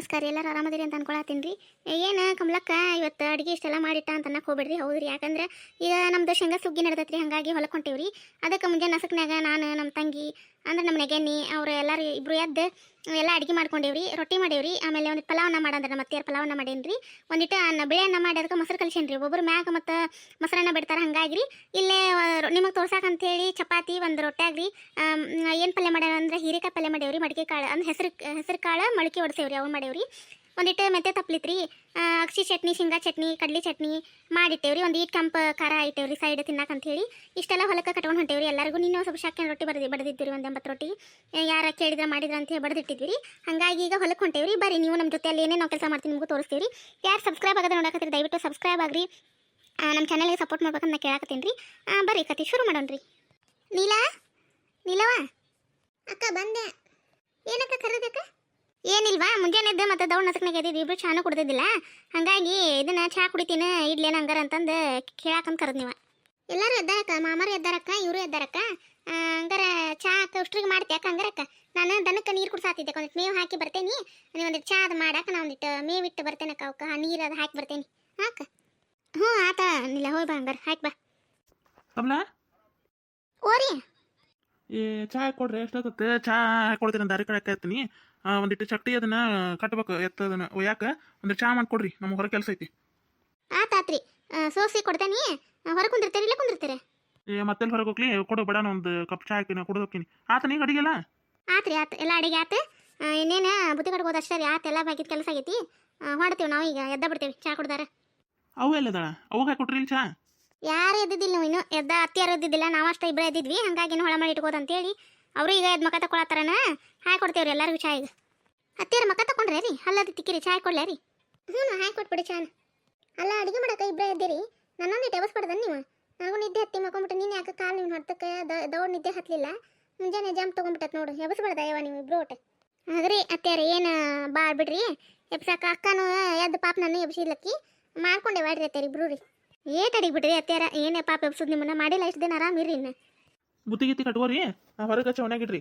ನಮಸ್ಕಾರ, ಎಲ್ಲರೂ ಆರಾಮದಿರಿ ಅಂತ ಅನ್ಕೊಳತ್ತೀನಿ ಏನು ಕಮಲಕ್ಕ, ಇವತ್ತು ಅಡುಗೆ ಇಷ್ಟೆಲ್ಲ ಮಾಡಿಟ್ಟ ಅಂತ ಅನ್ನಕ್ಕೆ ಹೋಗ್ಬೇಡ್ರಿ. ಹೌದ್ರಿ ಯಾಕಂದ್ರೆ ಈಗ ನಮ್ದು ಶೇಂಗಾ ಸುಗ್ಗಿ ನಡೆದೈತ್ರಿ, ಹಂಗಾಗಿ ಹೊಲಕ್ಕೆ ಹೊಂಟೇವ್ರಿ. ಅದಕ್ಕೆ ಮುಂಜಾನೆ ನಸಕ್ನಾಗ ನಾನು ನಮ್ಮ ತಂಗಿ, ಅಂದ್ರೆ ನಮ್ಮ ನೆಗೆನಿ ಅವ್ರು ಎಲ್ಲರೂ ಇಬ್ರು ಎದ್ದು ಎಲ್ಲ ಅಡುಗೆ ಮಾಡ್ಕೊಂಡೇವ್ರಿ, ರೊಟ್ಟಿ ಮಾಡೇವ್ರಿ, ಆಮೇಲೆ ಒಂದು ಪಲಾವನ್ನ ಮಾಡಂದ್ರೆ ನಮ್ಮ ಅತ್ತೆಯರ್ ಪಲಾವನ್ನ ಮಾಡೇನ್ರಿ. ಒಂದಿಟ್ಟು ಅನ್ನ, ಬಿಳಿ ಅನ್ನ ಮಾಡಿ ಅದಕ್ಕೆ ಮೊಸರು ಕಲಿಸೇನ್ರಿ ಒಬ್ಬರು ಮ್ಯಾಗ ಮತ್ತು ಮೊಸರನ್ನ ಬಿಡ್ತಾರೆ ಹಾಗಾಗಿ ಇಲ್ಲೇ ನಿಮಗೆ ತೋರ್ಸಾಕ ಹೇಳಿ ಚಪಾತಿ, ಒಂದು ರೊಟ್ಟಿ ಆಗ್ರಿ ಏನು ಪಲ್ಯ ಮಾಡ್ಯಾರ ಅಂದ್ರೆ ಹೀರೆಕಾಯಿ ಪಲ್ಯ ಮಾಡೇವ್ರಿ ಮಡಿಕೆ ಕಾಳು ಅಂದ್ರೆ ಹೆಸರು ಹೆಸರು ಕಾಳು ಮೊಳಕೆ ಹೊಡ್ಸೇವ್ರಿ ಅವು ಮಾಡೇವ್ರಿ ಒಂದಿಟ್ಟು ಮೆಂತೆ ತಪ್ಲಿತ್ರಿ ಅಕ್ಷಿ ಚಟ್ನಿ, ಶೇಂಗಾ ಚಟ್ನಿ, ಕಡ್ಲಿ ಚಟ್ನಿ ಮಾಡಿಟ್ಟೇವ್ರಿ, ಒಂದು ಈಟ್ ಕೆಂಪು ಖಾರ ಐತೇವ್ರಿ ಸೈಡ್ ತಿನ್ನಕ್ಕೆ ಹೇಳಿ ಇಷ್ಟೆಲ್ಲ ಹೊಲಕ್ಕೆ ಕಟ್ಕೊಂಡು ಹೊಂಟೇವ್ರಿ, ಎಲ್ಲರಿಗೂ ನೀನು ಸ್ವಲ್ಪ ಶಾಖೆ ರೊಟ್ಟಿ ಬರ್ದು ಬಡ್ದಿದ್ದೀರಿ ಒಂದು ಎಂಬತ್ತು ರೊಟ್ಟಿ. ಯಾರ ಕೇಳಿದ್ರೆ ಮಾಡಿದ್ರೆ ಅಂತ ಹೇಳಿ ಬಡ್ದಿಟ್ಟಿದ್ವಿ ಹಾಗಾಗಿ ಈಗ ಹೊಲಕ್ಕೆ ಹೊಂಟೇವ್ರಿ, ಬರ್ರಿ ನೀವು ನಮ್ಮ ಜೊತೆ ಅಲ್ಲಿ ಏನೇನು ಕೆಲಸ ಮಾಡ್ತೀನಿ ನಿಮಗೂ ತೋರಿಸ್ತೀವಿ ಯಾರು ಸಬ್ಸ್ಕ್ರೈಬ್ ಆಗೋದು ನೋಡಕತ್ತೀರಿ, ದಯವಿಟ್ಟು ಸಬ್ಸ್ಕ್ರೈಬ್ ಆಗ್ರಿ. ನಮ್ಮ ಚಾನಲ್ಗೆ ಸಪೋರ್ಟ್ ಮಾಡ್ಬೇಕಂತ ನಾ ಕೇಳಕತ್ತೀನಿ ರೀ ಬರ್ರಿ ಕತೆ ಶುರು ಮಾಡೋಣ್ರಿ. ನೀಲಾ? ನೀಲವಾ ಅಕ್ಕ ಬಂದೆ. ಏನಕ್ಕ ಕರೆದಕ್ಕ? ಏನಿಲ್ವಾ? ಮುಂಜಾನೆ ಎದ್ದು ಮತ್ತೆ ದೌಡ್ ನಸಕ್ನಾಗ ಎದ್ದಿದ್ದು ಇಬ್ರು ಚಾನು ಕುಡ್ದಿದ್ದಿಲ್ಲ. ಹಾಗಾಗಿ ಇದನ್ನ ಚಹಾ ಕುಡಿತೀನಿ ಇಡ್ಲೇನ ಹಂಗಾರ ಅಂತಂದು ಕೇಳಾಕಂತ ಕರೆದ್ ನೀವು ಎಲ್ಲರೂ ಎದ್ದಾರಕ್ಕ? ಮಾಮಾರು ಎದ್ದಾರಕ್ಕ? ಇವರು ಎದ್ದಾರಕ್ಕ? ಹಂಗಾರ ಚಾ ಅಕ್ಕ ಉಷ್ಟ್ರಿಗೆ ಮಾಡ್ತಿ. ಅಕ್ಕ? ಹಂಗಾರಕ್ಕ ನಾನು ದನಕ್ಕೆ ನೀರು ಕುಡ್ಸಾತಿದ್ದೆ ಒಂದಿಟ್ಟು ಮೇವು ಹಾಕಿ ಬರ್ತೇನಿ. ನೀವು ಒಂದಿಟ್ಟು ಚಾ ಅದು ಮಾಡಾಕ ನಾ ಒಂದಿಟ್ಟು ಮೇವು ಇಟ್ಟು ಬರ್ತೇನಕ್ಕ ಅವಕ್ಕ ನೀರು ಅದು ಹಾಕಿ ಬರ್ತೇನೆ. ಹಾಕ ಹ್ಞೂ ಆತ. ನಿಲ್ಲ ಹೋಗಿ ಬಾ ಹಂಗಾರ. ಹಾಕಿ ಬಾ. ಕಮಲ? ಓರಿ. ಈ ಚಾ ಕೊಡ್ರಿ ಎಷ್ಟೊತ್ತತ್ತೆ ಚಹಾ ಹಾಕೊಡ್ತೀನಿ ದಾರಿ ಕಡೆ ಹಾಕತ್ತೀನಿ ಒಂದಿಟ್ಟು ಚಟ್ಟಿ ಅದನ್ನ ಕಟ್ಬೇಕು ಎತ್ತದನ್ನ. ಒಯ್ಯಾಕ ಒಂದು ಚಹಾ ಮಾಡ್ಕೊಡ್ರಿ ನಮ್ಗೆ ಹೊರ ಕೆಲಸ ಐತಿ. ಆತಾತ್ರಿ ಸೋಸಿ ಕೊಡ್ತೇನಿ. ಹೊರ ಕುಂದಿರ್ತೀರಿ ಇಲ್ಲೇ ಕುಂದಿರ್ತೀರಿ? ಏ ಮತ್ತೆ ಹೊರಗೆ ಹೋಗ್ಲಿ ಕೊಡು ಬೇಡ ಒಂದು ಕಪ್ ಚಹಾ ಹಾಕಿ ಕುಡಿದು ಹೋಗ್ತೀನಿ. ಆತ ನೀ ಅಡಿಗೆಲ್ಲ ಆತ್ರಿ ಆತು ಎಲ್ಲ ಅಡಿಗೆ ಆತು. ಇನ್ನೇನು ಬುತ್ತಿ ಕಟ್ಕೋದು ಅಷ್ಟೇ ರೀ ಆತ ಎಲ್ಲ ಬಾಕಿದ ಕೆಲಸ ಆಗೈತಿ. ಹೊಡ್ತೀವಿ ನಾವು ಈಗ ಎದ್ದ ಬಿಡ್ತೀವಿ ಚಹಾ ಕುಡ್ದಾರ. ಅವು ಎಲ್ಲದಾಳ? ಅವಾಗ ಕೊಟ್ರಿ ಇಲ್ಲಿ ಚಾ? ಯಾರು ಎದ್ದಿದ್ದಿಲ್ಲ ನೀನು ಇನ್ನು ಎದ್ದ ಅತ್ತಿಯಾರು ಎದ್ದಿದ್ದಿಲ್ಲ, ನಾವು ಅಷ್ಟೇ ಇಬ್ಬರೇ ಎದ್ದಿದ್ವಿ, ಹಂಗಾಗಿ ಹೊಳ ಮಾಡಿ ಇಟ್ಕೋದು ಅಂತೇಳಿ. ಅವರು ಈಗ ಎದ್ದು ಮಕ ತಗೊಳತ್ತಾರನ ಹಾಯ್ ಕೊಡ್ತೇವ್ರಿ ಎಲ್ಲರಿಗೂ ಚಾಯ್. ಅತ್ತಿಯಾರ ಮಕ ತಕೊಂಡ್ರೆ ರೀ ಅಲ್ಲದ ತಿಕ್ಕಿರಿ, ಚಾಯ್ ಕೊಡ್ಲೇ ರೀ. ಹ್ಞೂ ಹಾಯ್ ಕೊಟ್ಬಿಡಿ ಚಾನ. ಅಲ್ಲ, ಅಡುಗೆ ಮಾಡಕ್ಕೆ ಇಬ್ಬರೇ ಎದ್ದಿರಿ? ನನ್ನೊಂದು ಟೇಬಸ್ ಪಡ್ದ ನೀವು? ನನಗೂ ನಿದ್ದೆ ಹತ್ತಿ ಮಕ್ಕೊಂಬಿಟ್ಟು, ನೀನು ಯಾಕೆ ಕಾಲು ನೀವು ಹೊಡ್ತಕ್ಕೆ? ದೌಡ್ ನಿದ್ದೆ ಹತ್ತಲಿಲ್ಲ ಮುಂಜಾನೆ ಜಾಮ್ ತೊಗೊಂಬಿಟ್ಟತ್ ನೋಡು ಎಬಸ್ಬಾರ್ದ ಯವ ನೀವು ಇಬ್ರು ಒಟ್ಟೆ? ಅದ್ರಿ ಅತ್ಯಾರ ಏನು ಬಾಡ್ಬಿಡ್ರಿ ಬಿಡ್ರಿ? ಎಬ್ಸಾಕ ಅಕ್ಕನೂ ಎದ್ದು ಪಾಪ ನಾನು ಎಬ್ಸಿದ್ಲಕ್ಕಿ? ಮಾಡ್ಕೊಂಡೆ ಬಾಡ್ರಿ ಅತ್ಯಾರ ಇಬ್ರು ರೀ. ಏಟ್ ಅಡಿಗೆ ಬಿಡ್ರಿ ಅತ್ಯಾರ ಏನೇ ಪಾಪ ಎಬ್ಸುದು ನಿಮ್ಮನ್ನ. ಮಾಡಿಲ್ಲ ಇಷ್ಟು ದಿನ ಆರಾಮ್ ಇನ್ನ. ಬುತ್ತಿ ಗಿತ್ತಿ ಕಟ್ಕೋರಿ. ಹೊರಗೆ ಚವನಾಗಿಡ್ರಿ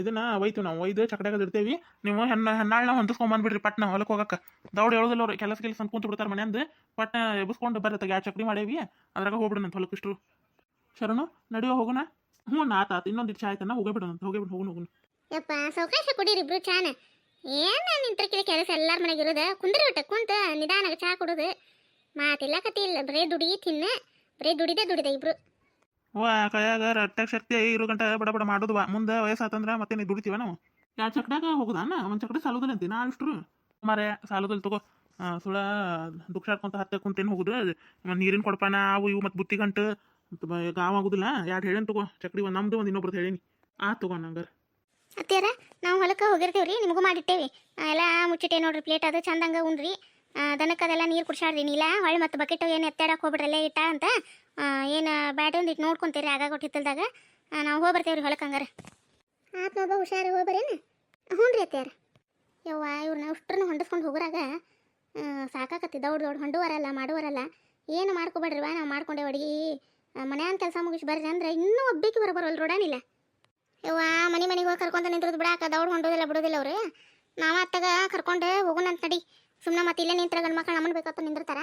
ಇದನ್ನ ಒಯ್ತು ನಾವು. ಒಯ್ದು ಚಕಡ್ಯಾಗ ಇಡ್ತೇವಿ ನೀವು ಹೆಣ್ಣ ಹೆಣ್ಣಾಳ್ನ ಹೊಂದಿಸ್ಕೊಂಬಂದ್ಬಿಡ್ರಿ ಪಟ್ನ ಹೊಲಕ್ಕೆ ಹೋಗಕ್ಕೆ. ದೌಡ್ ಹೇಳೋದಿಲ್ಲ ಅವ್ರು. ಕೆಲಸ ಕೆಲಸ ಅಂತ ಕುಂತು ಬಿಡ್ತಾರೆ ಮನೆಯಂದು ಪಟ್ನ ಎಬ್ಸ್ಕೊಂಡು ಬರತ್ತೆ ಗ್ಯಾಸ್ ಚಕ್ಡಿ ಮಾಡೇವಿ. ಅದ್ರಾಗ ಹೋಗ್ಬಿಡೋಣ ಹೊಲಕ್ಕೆ ಇಷ್ಟು ಶರಣು ನಡೆಯೋ ಹೋಗೋಣ. ಹ್ಞೂ ಆತ ಆತ. ಇನ್ನೊಂದು ಚಾ ಆಯ್ತನ ಹೋಗೇ ಬಿಡೋಣ ಹೋಗೇ ಬಿಡು ಹೋಗೋಣ ಹೋಗೋಣ. ಯಪ್ಪ ಸೌಕಾಶ ಕುಡೀರಿ ಇಬ್ರು ಚಾನ. ಏನ ನಿಂತ್ರಕಿದ ಕೆಲಸ ಎಲ್ಲಾರ ಮನೆಗೆ ಇರೋದ? ಕುಂದ್ರಿ ಬಿಟ್ಟೆ ಕುಂತ ನಿಧಾನಾಗ ಚಾ ಕೊಡೋದು. ಮಾತಿಲ್ಲ ಕತಿ ಇಲ್ಲ. ಬರೇ ದುಡಿ ತಿನ್ನ. ಬರೇ ದುಡಿದೆ ದುಡಿದೆ ಇಬ್ರು. ವಾ ಕೈಯಾಗ ರಟ್ಟಾಗ ಶಕ್ತಿ ಇರೋ ಗಂಟ ಬಡ ಬಡ ಮಾಡೋದು ಬಾ ಮುಂದೆ ವಯಸ್ಸಾತಂದ್ರ ಮತ್ತೆ ನೀ ದುಡಿತೀವ ನಾವು? ಯಾವ ಚಕ್ಡಾಗ ಹೋಗುದಾನ ಒಂದು ಚಕ್ಡಿ ಸಾಲುದಿಲ್ಲ ಅಂತೀನಿ ನಾ ಇಷ್ಟ್ರು ಮಾರೇ ಸಾಲೋದಿಲ್ಲ ತಗೋ. ಸುಳ ದುಃಖಾಡ್ಕೊಂತ ಹತ್ತ ಕುಂತೇನು ಹೋಗುದು. ನೀರಿನ ಕೊಡಪಾನ ಅವು ಇವು ಮತ್ತು ಬುತ್ತಿ ಗಂಟು. ಗಾವ್ ಆಗುದಿಲ್ಲ. ಎರಡು ಹೇಳೇನು ತಗೋ? ಚಕ್ಡಿ ಒಂದು ನಮ್ದು ಒಂದು ಇನ್ನೊಬ್ರದ್ದು ಹೇಳಿನಿ. ಆ ತಗೋ ನಂಗಾರ ಅತ್ಯಾರ ನಾವು ಹೊಲಕ್ಕೆ ರೀ ನಿಮಗೂ ಮಾಡಿಟ್ಟೇವಿ. ಎಲ್ಲಾ ಎಲ್ಲ ಮುಚ್ಚಿಟ್ಟೆ ನೋಡ್ರಿ ಪ್ಲೇಟ್ ಅದು ಚಂದಂಗ ಉಣ್ರಿ ಆ, ದನಕ್ಕೆ ಅದೆಲ್ಲ ನೀರು ಕುಡ್ಸಾಡ್ರಿ ನೀಲ ಹೊಳ್ಳಿ ಮತ್ತು ಬಕೆಟ್ ಏನು ಎತ್ತಾಡಕ್ಕೆ ಹೋಗ್ಬಿಡ್ರಲ್ಲೇ ಇಟ್ಟ ಅಂತ ಏನು ಬ್ಯಾಟ್ ಒಂದು ಇಟ್ಟು ನೋಡ್ಕೊಂತೀರಿ ಆಗಾಗ ಹಿತ್ತಲ್ದಾಗ. ನಾವು ಹೋಗಿ ಬರ್ತೇವ್ರಿ ಹೊಲಕ್ಕೆ ಹಂಗಾರೆ ಆತ್ಮ ನೋಡ್ಬ ಹುಷಾರು ಹೋಗ್ಬರೇನು? ಹ್ಞೂ ರೀ ಅತ್ಯಾರ ಯವ್ವ ಇವ್ರನ್ನ ಅಷ್ಟ್ರನ್ನ ಹೊಂಡಿಸ್ಕೊಂಡು ಹೋಗೋರಾಗ ಸಾಕಾಕತ್ತಿ ದೌಡ್ ದೌಡ್ ಹೊಂಡುವರಲ್ಲ ಮಾಡುವರಲ್ಲ. ಏನು ಮಾಡ್ಕೊಬೇಡ್ರಿವ ನಾವು ಮಾಡ್ಕೊಂಡೆ ಅಡ್ಗಿ. ಮನ್ಯಾನ ಕೆಲಸ ಮುಗಿಸಿ ಬರ್ರಿ ಅಂದ್ರೆ ಇನ್ನೂ ಒಬ್ಬಿಕ್ಕೆ ಬರ ಬರೋಲ್ಲ ರೋಡಾನಿಲ್ಲ ಯವ್ವ ಮನೆ ಮನೆಗೆ ಹೋಗಿ ಕರ್ಕೊಂತ ನಿಂತಿರೋದು ಬಿಡಾಕ ದೌಡ್ ಹೊಂಡೋದಿಲ್ಲ ಬಿಡೋದಿಲ್ಲ ಅವ್ರು. ನಾವು ಅತ್ತಾಗ ಕರ್ಕೊಂಡೆ ಹೋಗೋಣ ಅಂತ ನಡಿ. ಸುಮ್ಮನೆ ಮತ್ತೆ ಇಲ್ಲೇ ನಿಂತರ ಗಂಡು ಮಕ್ಕಳು ನಮ್ಮನ್ನು ಬೇಕತ್ತ ನಿಂದಿರ್ತಾರ?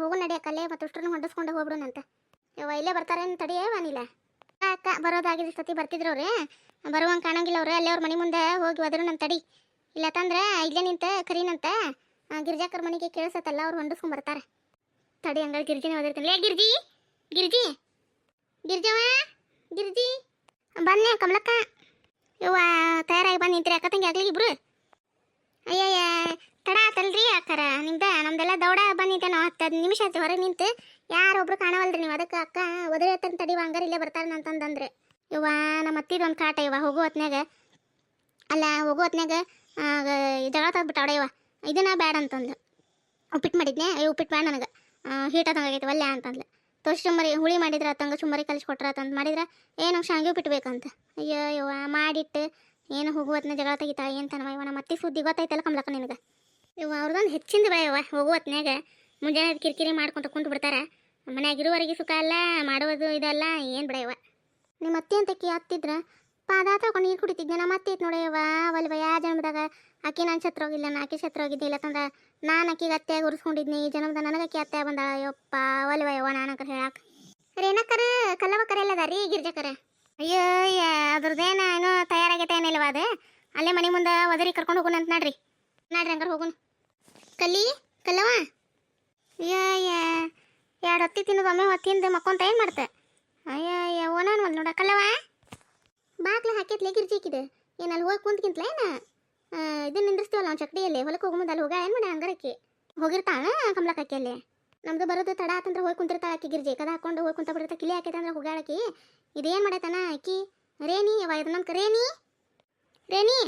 ಹೋಗು ನಡಿ ಮತ್ತು ಅಷ್ಟ್ರನ್ನ ಹೊಂಡಿಸ್ಕೊಂಡು ಹೋಗ್ಬಿಡೋಣಂತ. ಯವ್ವ, ಇಲ್ಲೇ ಬರ್ತಾರೇನು ತಡಿಯೇವನಿಲ್ಲ ಅಕ್ಕ ಬರೋದಾಗಿದೆ ಸತಿ ಬರ್ತಿದ್ರು ಅವ್ರೆ. ಬರುವಂಗೆ ಕಾಣಂಗಿಲ್ಲ ಅವ್ರು, ಅಲ್ಲೇ ಅವ್ರ ಮನೆ ಮುಂದೆ ಹೋಗಿ ಒದರು ನನ್ನ ತಡಿ. ಇಲ್ಲ ತಂದ್ರೆ ಇಲ್ಲೇ ನಿಂತ ಕರೀನಂತ ಗಿರ್ಜಾಕರ್ ಮನೆಗೆ ಕೇಳಿಸತ್ತಲ್ಲ, ಅವ್ರು ಹೊಂಡಿಸ್ಕೊಂಡು ಬರ್ತಾರೆ. ತಡಿ ಹಂಗಾಗಿ ಗಿರ್ಜಿನೇ ಓದಿರ್ತೀನಿ ಲೇ, ಗಿರ್ಜಿ ಗಿರ್ಜಿ ಗಿರ್ಜವ ಗಿರ್ಜಿ, ಬನ್ನಿ ಕಮಲಕ್ಕ. ಇವ ತಯಾರಾಗಿ ಬಂದು ನಿಂತ್ರಿ, ಅಕ್ಕ ತಂಗಿ ಆಗ್ಲಿ ಇಬ್ರು. ಅಯ್ಯಯ್ಯ ತಡ ಆತಲ್ರಿ ಅಕ್ಕರ ನಿಮ್ದ ನಮ್ದೆಲ್ಲ ದೌಡ ಬಂದಿದ್ದೆ ಹತ್ತು ಹತ್ತು ನಿಮಿಷ ಆಯ್ತು ಹೊರಗೆ ನಿಂತು. ಯಾರೊಬ್ರು ಕಾಣವಲ್ರಿ ನೀವು? ಅದಕ್ಕೆ ಅಕ್ಕ ಒದರಿ ಹತ್ತನ ತಡಿ, ಹಂಗಾರ ಇಲ್ಲೇ ಬರ್ತಾರೆ ಅಂತಂದಂದ್ರೆ. ಇವ ನಮ್ಮ ಅತ್ತಿದ ಒಂದು ಕಾಟ ಇವ ಹೋಗೋ ಹೊತ್ನ್ಯಾಗ. ಅಲ್ಲ, ಹೋಗೋ ಹೊತ್ನ್ಯಾಗ ಜಗಳ ತೆಗ್ದ್ಬಿಟ್ಟಾವಡ ಇವ ಇದನ್ನ ಬ್ಯಾಡ ಅಂತಂದು ಉಪ್ಪಿಟ್ಟು ಮಾಡಿದ್ನೆ ಉಪ್ಪಿಟ್ಟು ಬೇಡ ನನಗೆ. ಹೀಟ್ ಆದಂಗಾಗೈತೆ ಒಲ್ಲೆ ಅಂತಂದ್ಲು. ತೋರ್ಸಿ ಚುಮ್ಮರಿ, ಹುಳಿ ಮಾಡಿದ್ರೆ ತಂಗ ಚುಮ್ಮರಿ ಕಲಿಸಿ ಕೊಟ್ರ ಅಂತ ಮಾಡಿದ್ರೆ ಏನು ಶಾಂಗಿ ಉಪ್ಪಿಟ್ಟು ಬೇಕಂತ. ಅಯ್ಯೋ ಇವ ಮಾಡಿಟ್ಟು ಏನು ಹೋಗುವತ್ನ ಜಗಳ ತೆಗಿತಾ, ಏನು ತನವ ಇವ ನಮ್ಮ ಅತ್ತಿ ಸುದ್ದಿ ಗೊತ್ತೈತಲ್ಲ ಕಮ್ಲಕ್ಕ ನಿನಗೆ? ಇವ ಅವ್ರದ್ದೊಂದು ಹೆಚ್ಚಿಂದ ಬಾ ಯವ್ವ ಹೋಗುವತ್ನ್ಯಾಗ ಮುಂಜಾನೆ ಅದ್ ಕಿರಿಕಿರಿ ಮಾಡ್ಕೊಂತ ಕುಂತು ಬಿಡ್ತಾರ. ಮನ್ಯಾಗ ಇರುವವರೆಗೆ ಸುಖ ಅಲ್ಲ ಮಾಡುವುದು ಇದಲ್ಲ ಏನು ಬಿಡಯವ ನಿಮ್ಮ ಅತ್ತೆ ಅಂತ ಕಿ ಹತ್ತಿದ್ರ ಪಾದ ತಗೊಂಡು ನೀರು ಕುಡಿತಿದ್ದೆ. ನಮ್ಮ ಅತ್ತೆ ಇತ್ತು ನೋಡಯವ ಒಲ್ವ ಯಾ ಜನ್ಮದಾಗ ಆಕೆ ನಾನು ಛತ್ರ ಹೋಗಿಲ್ಲ ನಾ ಆಕಿ ಛತ್ರ ಹೋಗಿದ್ದೆ ಇಲ್ಲತ್ತಂದ್ರೆ ನಾನು ಆಕಿಗೆ ಅತ್ತೆಯಾಗಿ ಉರ್ಸ್ಕೊಂಡಿದ್ನಿ. ಈ ಜನ್ಮದ ನನಗೆ ಆಕಿ ಅತ್ತೆ ಬಂದ ಯಪ್ಪ ಒಲ್ವ ಯವ್ವ ಹೇಳಕ್ಕೆ ಹೇಳಾಕ. ರೇಣಕರ ಕಲ್ಲವ ಕರೆ ಇಲ್ಲದ ರೀ ಗಿರ್ಜಕರ ಅಯ್ಯೋ ಅದ್ರದ್ದೇನ ಏನೋ ತಯಾರಾಗೈತೆ ಏನಿಲ್ವ ಅದು? ಅಲ್ಲೇ ಮನೆ ಮುಂದೆ ಒದರಿ ಕರ್ಕೊಂಡು ಹೋಗೋಣ ಅಂತ ನೋಡ್ರಿ. ನೋಡ್ರಿ ಹಂಗಾರೆ ಹೋಗೋಣ ಕಲ್ಲಿ ಕಲ್ಲವ ಎರಡು ಹೊತ್ತಿ ತಿನ್ನೋದು ಒಮ್ಮೆ ಹೊತ್ತಿಂದ ಮಕ್ಕೊಂತ ಏನು ಮಾಡ್ತೆ? ಅಯ್ಯ ಓನಾನ್ ಒಂದು ನೋಡ. ಕಲ್ಲವ ಬಾಗ್ಲ ಹಾಕೈತ್ಲೆ ಗಿರ್ಜಿಕಿದೆ ಏನು ಅಲ್ಲಿ ಹೋಗಿ ಕುಂತ್ಕಿಂತ್ಲ ಏನು? ಇದನ್ನ ನಿಂದಿರ್ತೀವಲ್ಲ ಅವ್ನು ಚಕ್ಡಿಯಲ್ಲಿ. ಹೊಲಕ್ಕೆ ಹೋಗೋ ಅಲ್ಲಿ ಹೋಗ. ಏನು ಮಾಡ ಹಂಗಾರಕ್ಕೆ ಹೋಗಿರ್ತಾಳ ಕಮಲಕ್ಕೆ ಅಲ್ಲಿ ನಮ್ದು ಬರೋದು ತಡ ಆತಂದ್ರೆ ಹೋಗಿ ಕುಂತಿರ್ತಾಳ ಆಕಿ ಗಿರ್ಜಿ. ಕದ ಹಾಕೊಂಡು ಹೋಗಿ ಕುಂತ ಬಿಡ್ತಾ. ಕಿಲಿ ಹಾಕೈತೆ ಅಂದ್ರೆ ಹೋಗಾಳಕಿ ಇದೇನು ಮಾಡೈತನ ಆಕಿ? ರೇಣಿ ಅವ ಇದು ನಮ್ಗೆ ರೇಣಿ? ರೇಣಿ?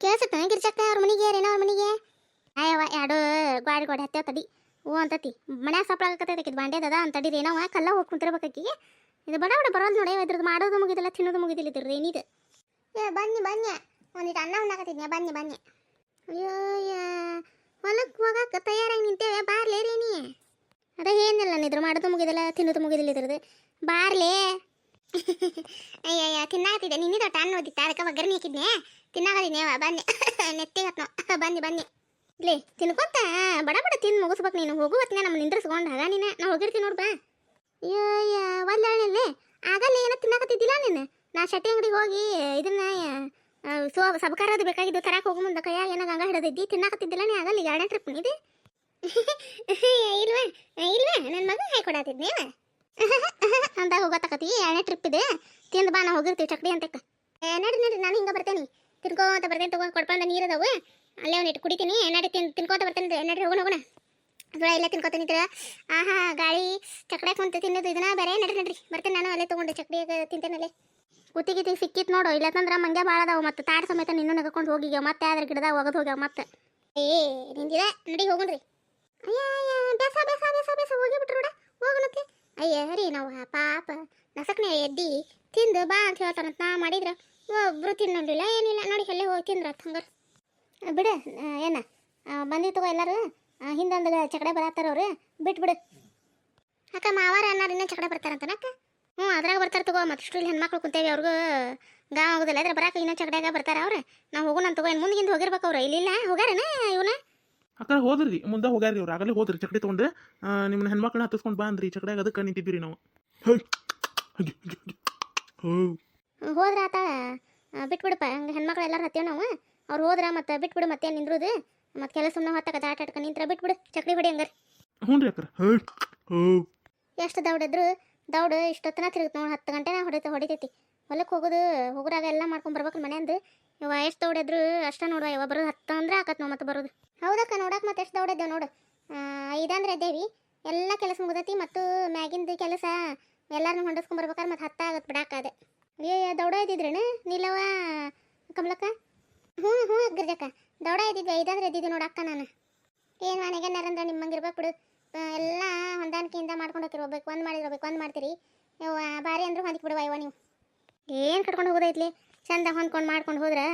ಕೇಳಿಸುತ್ತಾನೆ? ಗಿರ್ಜಕ್ಕ ಅವ್ರ ಮನೆಗೆ ಏನೋ ಅವ್ರ ಮನೆಗೆ? ಅಯ್ಯವ ಎರಡು ಗಾಡಿ ಗಾಡಿ ಹತ್ತೇವ ತಡಿ ಓ ಅಂತತಿ. ಮನ್ಯಾಗ ಸಪ್ಲಾಗತ್ತೈತೆ ಬಂಡೆ ಅದ ಅಂತ ತಡಿ ಏನೋ ಕಲ್ಲ ಹೋಗಿ ಕುಂತಿರ್ಬೇಕಾಕಿ ಇದು ಬಡ ಬಡ ಬರೋದು ನೋಡಿ ಇದ್ರದ್ದು ಮಾಡೋದು ಮುಗಿದಿಲ್ಲ, ತಿನ್ನೋದು ಮುಗಿದಿಲ್ಲ ಇದ್ರ ರೇಣಿದು ಏ, ಬನ್ನಿ ಬನ್ನಿ. ಒಂದಿಟ್ಟು ಅನ್ನ ಉಣ್ಣಾಕತ್ತಿದ್ನ ಬನ್ನಿ ಬನ್ನಿ. ಅಯ್ಯೋ ಯಾ ಹೊಲಕ್ಕೆ ಹೋಗಕ್ಕೆ ತಯಾರಾಗಿ ನಿಂತೇವೆ ಬಾರ್ಲೇ ರೇಣಿ ಅದ ಏನಿಲ್ಲ ನಿದ್ರ ಮಾಡೋದು ಮುಗಿದಿಲ್ಲ ತಿನ್ನೋದು ಮುಗಿದಿಲ್ಲ ಇದ್ರದ್ದು ಬಾರ್ಲೇ ಅಯ್ಯಯ್ಯ ತಿನ್ನಾಕತ್ತಿದ್ದೆ ನಿನ್ನೆ ದೊಡ್ಡ ಅನ್ನ ಓದಿತ್ತ ಅದಕ್ಕೆ ಒಗ್ಗರಣೆ ಹಾಕಿದ್ನೆ ತಿನ್ನಾಕತ್ತಿದ್ನೆ ಬನ್ನಿ ನೆತ್ತಿಗೆ ಹತ್ನೋ ಬನ್ನಿ ಬನ್ನಿ ಲೇ ತಿನ್ಕೊಂತ ತಿಂದು ಮುಗಿಸ್ಬೇಕು ನೀನು ಹೋಗು ನಮ್ಮ ನಿಂದ್ರಿಸ್ಕೊಂಡು ಆಗ ನೀನು. ನಾ ಹೋಗಿರ್ತೀನಿ ನೋಡ್ಬಾ ಅಯ್ಯೋ ಒಳ್ಳೆ ಆಗಲ್ಲ ಏನೋ ತಿನ್ನಕತ್ತಿದ್ದಿಲ್ಲ ನೀನು? ನಾ ಶಟಿ ಅಂಗಡಿಗೆ ಹೋಗಿ ಇದನ್ನ ಸೊ, ಸಬಕಾರದು ಬೇಕಾಗಿದ್ದು ತರಕ್ಕೆ ಹೋಗೋ ಮುಂದೆ ಕೈಯಾಗ ಏನೋ ಗಂಗಾ ಹಿಡಿದಿದ್ದಿ ತಿನ್ನಾಕತ್ತಿದ್ದಿಲ್ಲ ನೀ? ಆಗಲ್ಲ ಎರಡನೇ ಟ್ರಿಪ್ ನೀದಿ ಇಲ್ವಾ? ಇಲ್ವಾ? ನನ್ನ ಮಗ ಹಾಕಿ ಕೊಡತ್ತಿದ್ನಿ ಅಂದಾಗ ಹೋಗತ್ತಕತಿ ಎರಡನೇ ಟ್ರಿಪ್ ಇದೆ. ತಿಂದು ಬಾ, ನಾ ಹೋಗಿರ್ತೀವಿ ಚಕ್ಡಿ ಅಂತಕ್ಕ ನಡಿ ನಡಿ, ನಾನು ಹಿಂಗೆ ಬರ್ತೇನೆ. ತಿನ್ಕೋತ ಬರ್ತೇನೆ, ತಗೋ ಕೊಡ್ಪಂದ ನೀರು ಅದಾವು. ಅಲ್ಲೇ ಒಂದು ಇಟ್ಟು ಕುಡಿತೀನಿ. ನಡಿ, ತಿನ್ ತಿನ್ಕೋತ ಬರ್ತೇನೆ. ನಡಿ ಹೋಗೋಣ ಹೋಗೋಣ ಇಲ್ಲ ತಿನ್ಕೊತ ನಿಂತರ, ಆಹಾ, ಗಾಳಿ ಚಕ್ಡೆ ಕುಂತ ತಿನ್ನೋದು, ಇದನ್ನ ಬೇರೆ ನಡ್ರಿ ನಡ್ರಿ. ಬರ್ತೀನಿ ನಾನು ಅಲ್ಲೇ ತೊಗೊಂಡು ಚಕ್ಡಿಯಾಗ ತಿಂತೇನಲ್ಲೇ ಗಿತ್ತಿ ಸಿಕ್ಕಿತ್ತು ನೋಡು ಇಲ್ಲತ್ತಂದ್ರ ಮಂಗೆ ಭಾಳ ಅದಾವ ಮತ್ತೆ. ತಾಡ್ ಸಮೇತ ನಿನ್ನೂ ನಗಕೊಂಡು ಹೋಗಿಗ್ಯಾವ ಮತ್ತೆ ಅದ್ರ ಗಿಡದಾಗ ಒಗದು ಹೋಗ್ಯಾವ ಮತ್ತೆ. ಏ, ನಿಂದಿದೆ, ನಡಿ ಹೋಗೋಣ್ರಿ. ಅಯ್ಯ ಅಯ್ಯ, ಬೇಸ ಬೇಸ ಬೇಸ ಬೇಸ, ಹೋಗಿ ಬಿಟ್ರು ಬಿಡ ಹೋಗೋಣಕ್ಕೆ ಅಯ್ಯ, ರೀ ನಾವು ಪಾಪ ನಸಕ್ನೆ ಎದ್ದಿ ತಿಂದು ಬಾ ಅಂತ ಹೇಳ್ತಾರಂತ ನಾ ಮಾಡಿದ್ರ, ಒಬ್ರು ತಿನ್ನೋದಿಲ್ಲ, ಏನಿಲ್ಲ. ನೋಡಿ ಅಲ್ಲೇ ಹೋಗಿ ತಿಂದ್ರ ಹಂಗಾರ. ಬಿಡ ಏನ ಬಂದಿತ್ತು ಬಂದಿ ಎಲ್ಲರೂ ಹಿಂದೊಂದು ಚಕಡೆ ಬರತ್ತಾರ ಅವ್ರು. ಬಿಟ್ಬಿಡು. ಅಕ್ಕ ಮಾವಾರ ಅನ್ನಾರ ಇನ್ನೂ ಚಕಡೆ ಬರ್ತಾರಂತನಕ್ಕ ಹ್ಞೂ ಅದ್ರಾಗ ಬರ್ತಾರೆ ತಗೋ ಮತ್ತೆ ಇಷ್ಟು ಇಲ್ಲಿ ಹೆಣ್ಮಕ್ಳು ಕುಂತೇವಿ ಅವ್ರಿಗೂ ಗಾಂವ್ ಆಗೋದಿಲ್ಲ. ಅದ್ರ ಬರಾಕ ಇನ್ನೂ ಚಕಡ್ಯಾಗ ಬರ್ತಾರೆ ಅವ್ರು. ನಾವು ಹೋಗೋಣ ತಗೋ ಏನು ಹಿಂದೆ ಹೋಗಿರ್ಬೇಕು ಅವ್ರು. ಇಲ್ಲಿಲ್ಲ ಹೋಗ್ಯಾರೇನ ಇವನ? ಅಕ್ಕ ಹೋದ್ರಿ ಮುಂದೆ ಹೋಗ್ಯಾರಿ ಅವ್ರು. ಆಗಲೇ ಹೋದ್ರಿ ಚಕಡೆ ತೊಗೊಂಡು. ನಿಮ್ಮನ್ನ ಹೆಣ್ಮಕ್ಳನ್ನ ಹತ್ತಿಸ್ಕೊಂಡು ಬಾ ಅಂದ್ರಿ. ಚಕಡ್ಯಾಗ ಅದಕ್ಕೆ ನಿಂತಿದ್ದೀರಿ ನಾವು. ಹೋದ್ರ ಆತ ಬಿಟ್ಬಿಡಪ್ಪ. ಹಂಗೆ ಹೆಣ್ಮಕ್ಳು ಎಲ್ಲರೂ ಹತ್ತೇವೆ ನಾವು. ಅವ್ರು ಹೋದ್ರ ಮತ್ತೆ ಬಿಟ್ಬಿಡು ಮತ್ತೆ ನಿಂದ್ರುದು. ಮತ್ತೆ ಕೆಲಸ ಸುಮ್ಮನೆ ಹೊತ್ತಾಗ ಆಟ ಆಡ್ಕೊಂಡು ನಿಂತ್ರ ಬಿಟ್ಬಿಡು ಚಕ್ರಿ ಹೊಡಿ ಹಂಗಾರೆ. ಹ್ಞೂ ರೀ ಅಕ್ಕರ ಎಷ್ಟು ದೌಡಿದ್ರು ದೌಡು ಇಷ್ಟೊತ್ತನ ತಿರುಗುತ್ತೆ ನೋಡಿ ಹತ್ತು ಗಂಟೆನ ಹೊಡಿತ ಹೊಡಿತೈತಿ. ಹೊಲಕ್ಕೆ ಹೋಗೋದು ಹೋಗುರಾಗ ಎಲ್ಲ ಮಾಡ್ಕೊಂಡು ಬರ್ಬೇಕು ಮನೆಯಿಂದ ಇವ ಎಷ್ಟು ದೌಡಿದ್ರು ಅಷ್ಟೇ ನೋಡುವ ಇವ ಬರೋದು ಹತ್ತು ಅಂದ್ರೆ ಆಕತ್ ನಾವು ಮತ್ತೆ ಬರೋದು. ಹೌದಕ್ಕ ನೋಡಕ್ಕೆ ಮತ್ತೆ ಎಷ್ಟು ದೌಡಿದ್ದೇವೆ ನೋಡು. ಇದಂದ್ರೆ ದೇವಿ ಎಲ್ಲ ಕೆಲಸ ಮುಗ್ದೈತಿ ಮತ್ತು ಮ್ಯಾಗಿಂದ ಕೆಲಸ ಎಲ್ಲಾರನ್ನೂ ಹೊಂಡಿಸ್ಕೊಂಡು ಬರ್ಬೇಕಾದ್ರೆ ಮತ್ತೆ ಹತ್ತ ಆಗತ್ತೆ ಬಿಡಾಕದೆ ಏ ದೌಡ ಇದ್ದಿದ್ರೇನು? ನಿಲ್ಲವಾ ಕಮಲಕ್ಕ? ಹ್ಞೂ ಹ್ಞೂ ಗಿರ್ಜಕ್ಕ ದೌಡ ಇದ್ದಿದ್ವಿ ಐದಂದ್ರೆ ನೋಡು ನೋಡಕ್ಕ ನಾನು. ಏನು ಮನೆಗೆ ನರಂದ್ರ ನಿಮ್ಮಂಗಿರ್ಬೇಕು ಬಿಡು. ಎಲ್ಲ ಹೊಂದಾಣಿಕೆಯಿಂದ ಮಾಡ್ಕೊಂಡು ಹೋಗಿರ್ಬೇಕು ಒಂದು ಮಾಡಿರ್ಬೇಕು ಒಂದು ಮಾಡ್ತೀರಿ. ಭಾರಿ ಅಂದ್ರೆ ಹೊಂದಿಕ್ ಬಿಡುವ ಇವ ನೀವು. ಏನು ಕಟ್ಕೊಂಡು ಹೋಗೋದೈತ್ಲಿ ಚಂದ ಹೊಂದ್ಕೊಂಡು ಮಾಡ್ಕೊಂಡು ಹೋದ್ರೆ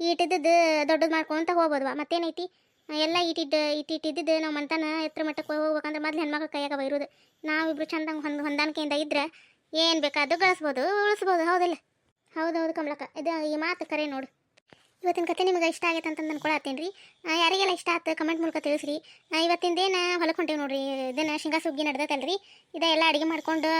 ಈಟಿದ್ದದ್ದು ದೊಡ್ಡದು ಮಾಡ್ಕೊಂತ ಹೋಗ್ಬೋದು ಮತ್ತೇನೈತಿ? ಎಲ್ಲ ಇಟ್ಟಿದ್ದು ಇಟ್ಟಿಟ್ಟಿದ್ದು ನಾವು ಮಂತನ ಎತ್ತರ ಮಟ್ಟಕ್ಕೆ ಹೋಗ್ಬೇಕಂದ್ರೆ ಮೊದ್ಲು ಹೆಣ್ಮಕ್ಳು ಕೈಯಾಗ ಇರೋದು ನಾವಿಬ್ರು ಚಂದ ಹೊಂದ್, ಹೊಂದಾಣಿಕೆಯಿಂದ ಇದ್ರೆ ಏನು ಅದು ಗಳಿಸ್ಬೋದು, ಉಳಿಸ್ಬೋದು, ಹೌದಿಲ್ಲ? ಹೌದು ಹೌದು ಕಮಲಕ್ಕ, ಇದು ಈ ಮಾತು ಕರೆ ನೋಡು. ಇವತ್ತಿನ ಕತೆ ನಿಮಗೆ ಇಷ್ಟ ಆಗೈತೆ ಅಂತ ಅಂದ್ಕೊಳತ್ತೀನಿ ರೀ ಯಾರಿಗೆಲ್ಲ ಇಷ್ಟ ಆಯ್ತು ಕಮೆಂಟ್ ಮೂಲಕ ತಿಳಿಸ್ರಿ. ಇವತ್ತಿಂದೇನು ಹೊಲಕ್ಕೆ ಹೊಂಟೇವಿ ನೋಡಿರಿ. ಇದನ್ನು ಶೇಂಗಾ ಸುಗ್ಗಿ ನಡ್ದೈತಲ್ರಿ. ಇದ ಎಲ್ಲ ಅಡಿಗೆ ಮಾಡ್ಕೊಂಡು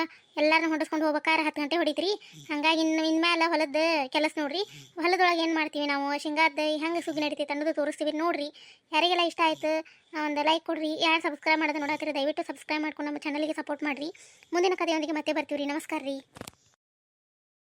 ಎಲ್ಲರನ್ನು ಹೊಂಡಿಸ್ಕೊಂಡು ಹೋಗ್ಬೇಕಾರೆ ಹತ್ತು ಗಂಟೆ ಹೊಡಿತೀರಿ. ಹಂಗಾಗಿ ಇನ್ನು ಇನ್ಮೇಲೆ ಹೊಲದ ಕೆಲಸ ನೋಡ್ರಿ. ಹೊಲದೊಳಗೆ ಏನು ಮಾಡ್ತೀವಿ ನಾವು? ಶೇಂಗಾದ ಹೆಂಗೆ ಸುಗ್ಗಿ ನಡೀತೈತೆ ಅನ್ನೋದು ತೋರಿಸ್ತೀವಿ ನೋಡಿರಿ. ಯಾರಿಗೆಲ್ಲ ಇಷ್ಟ ಆಯ್ತು ಒಂದು ಲೈಕ್ ಕೊಡಿರಿ. ಯಾರು ಸಬ್ಸ್ಕ್ರೈಬ್ ಮಾಡೋದು ನೋಡತ್ತೀರಿ, ದಯವಿಟ್ಟು ಸಬ್ಸ್ಕ್ರೈಬ್ ಮಾಡ್ಕೊಂಡು ನಮ್ಮ ಚಾನಲ್ಗೆ ಸಪೋರ್ಟ್ ಮಾಡಿರಿ. ಮುಂದಿನ ಕಥೆಯೊಂದಿಗೆ ಮತ್ತೆ ಬರ್ತೀವಿ ರೀ ನಮಸ್ಕಾರ ರೀ